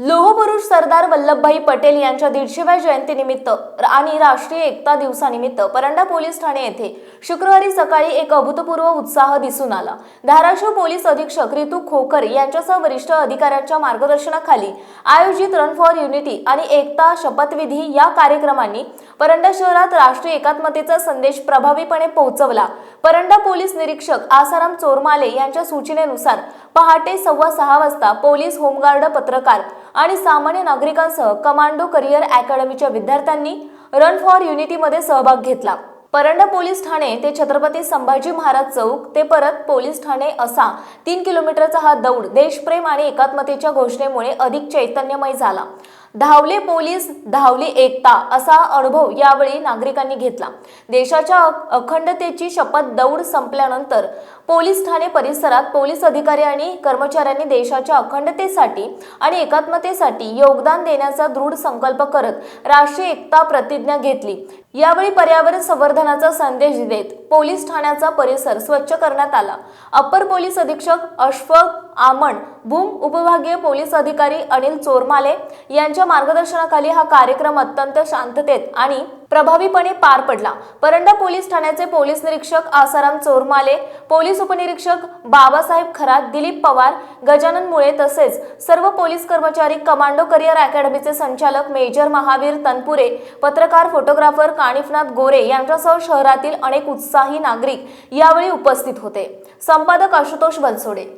लोहपुरुष सरदार वल्लभभाई पटेल यांच्या दीडशेव्या जयंतीनिमित्त आणि राष्ट्रीय एकता दिवसानिमित्त परंडा पोलीस ठाणे येथे शुक्रवारी सकाळी एक अभूतपूर्व उत्साह दिसून आला. धाराशिव पोलीस अधीक्षक रितू खोकर यांच्यासह वरिष्ठ अधिकाऱ्यांच्या मार्गदर्शनाखाली आयोजित रन फॉर युनिटी आणि एकता शपथविधी या कार्यक्रमांनी परंडा शहरात राष्ट्रीय एकात्मतेचा संदेश प्रभावीपणे पोहोचवला. परंडा पोलीस निरीक्षक आसाराम चोरमाले यांच्या सूचनेनुसार पहाटे सव्वा सहा वाजता पोलीस होमगार्ड पत्रकार आणि सामान्य नागरिकांसह कमांडो करिअर अकॅडमीच्या विद्यार्थ्यांनी रन फॉर युनिटीमध्ये सहभाग घेतला. परंडा पोलीस ठाणे ते छत्रपती संभाजी महाराज चौक ते परत पोलीस ठाणे असा तीन किलोमीटरचा हा दौड देशप्रेम आणि एकात्मतेच्या घोषणेमुळे अधिक चैतन्यमय झाला. धावले पोलीस धावली एकता असा अनुभव यावेळी नागरिकांनी घेतला. देशाच्या अखंडतेची शपथ दौड संपल्यानंतर पोलीस ठाणे परिसरात पोलीस अधिकारी आणि कर्मचाऱ्यांनी देशाच्या अखंडतेसाठी आणि एकात्मतेसाठी योगदान देण्याचा दृढ संकल्प करत राष्ट्रीय एकता प्रतिज्ञा घेतली. यावेळी पर्यावरण संवर्धनाचा संदेश देत पोलीस ठाण्याचा परिसर स्वच्छ करण्यात आला. अप्पर पोलीस अधीक्षक अशफक आमण भूम उपविभागीय पोलीस अधिकारी अनिल चोरमाले यांच्या यांच्या मार्गदर्शनाखाली हा कार्यक्रम अत्यंत शांततेत आणि प्रभावीपणे पार पडला. परंडा पोलीस ठाण्याचे पोलीस निरीक्षक आसाराम चोरमाले पोलीस उपनिरीक्षक बाबासाहेब खरात दिलीप पवार गजानन मुळे तसेच सर्व पोलीस कर्मचारी कमांडो करिअर अकॅडमीचे संचालक मेजर महावीर तनपुरे पत्रकार फोटोग्राफर कानिफनाथ गोरे यांच्यासह शहरातील अनेक उत्साही नागरिक यावेळी उपस्थित होते. संपादक आशुतोष बनसोडे.